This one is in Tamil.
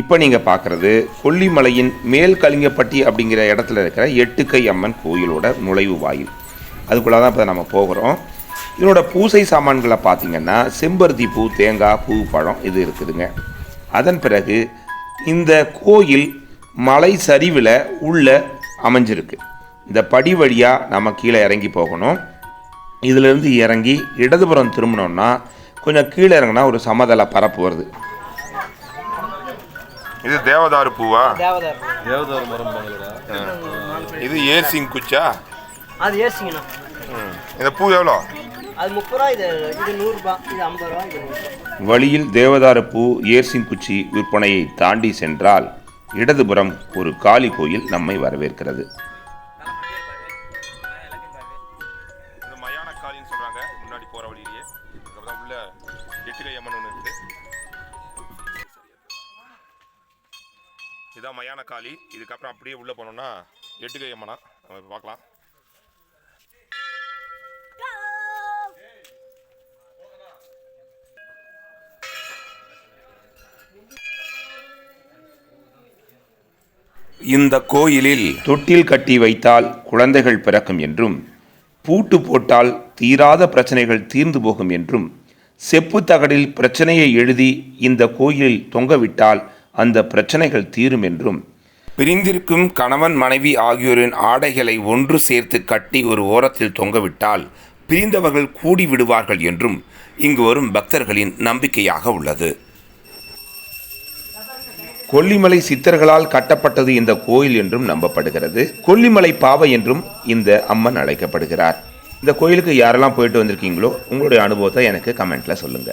இப்போ நீங்கள் பார்க்குறது கொல்லிமலையின் மேல் கலிங்கப்பட்டி அப்படிங்கிற இடத்துல இருக்கிற எட்டுக்கை அம்மன் கோயிலோட நுழைவு வாயில். அதுக்குள்ளே தான் இப்போ நம்ம போகிறோம். இதனோட பூசை சாமான்களை பார்த்தீங்கன்னா செம்பருத்தி பூ தேங்காய் பூ பழம் இது இருக்குதுங்க. அதன் பிறகு இந்த கோயில் மலை சரிவில் உள்ள அமைஞ்சிருக்கு. இந்த படி வழியாக நம்ம கீழே இறங்கி போகணும். இதிலிருந்து இறங்கி இடதுபுறம் திரும்பினோம்னா கொஞ்சம் கீழே இறங்கினா ஒரு சமதள பரப்பு வருது. இது தேவதாரு பூவா? தேவதார் தேவதார் மரம் இது ஏர்சிங் குச்சா? அது ஏசிங்கண்ணா இந்த பூ எவ்வளோ? அது முப்பது ரூபா இது இது நூறுரூபா இது ஐம்பது ரூபா இது வழியில் தேவதார பூ ஏர்சிங் குச்சி விற்பனையை தாண்டி சென்றால் இடதுபுறம் ஒரு காளி கோயில் நம்மை வரவேற்கிறது. மயான காளின்னு சொல்றாங்க. முன்னாடி போற வழியிலேயே. அதுக்கப்புறம் உள்ள எட்டிலை அம்மன் ஒன்று இருக்கு. இதான் மயான காளி. இதுக்கப்புறம் அப்படியே உள்ள போனோம்னா எட்டுகை அம்மனா. நம்ம இப்ப பார்க்கலாம். இந்த கோயிலில் தொட்டில் கட்டி வைத்தால் குழந்தைகள் பிறக்கும் என்றும் பூட்டு போட்டால் தீராத பிரச்சனைகள் தீர்ந்து போகும் என்றும் செப்பு தகடில் பிரச்சனையை எழுதி இந்த கோயிலில் தொங்கவிட்டால் அந்த பிரச்சனைகள் தீரும் என்றும் பிரிந்திருக்கும் கணவன் மனைவி ஆகியோரின் ஆடைகளை ஒன்று சேர்த்து கட்டி ஒரு ஓரத்தில் தொங்கவிட்டால் பிரிந்தவர்கள் கூடி விடுவார்கள் என்றும் இங்கு வரும் பக்தர்களின் நம்பிக்கையாக உள்ளது. கொல்லிமலை சித்தர்களால் கட்டப்பட்டது இந்த கோயில் என்றும் நம்பப்படுகிறது. கொல்லிமலை பாவை என்றும் இந்த அம்மன் அழைக்கப்படுகிறார். இந்த கோயிலுக்கு யாரெல்லாம் போயிட்டு வந்திருக்கீங்களோ உங்களுடைய அனுபவத்தை எனக்கு கமெண்ட்ல சொல்லுங்க.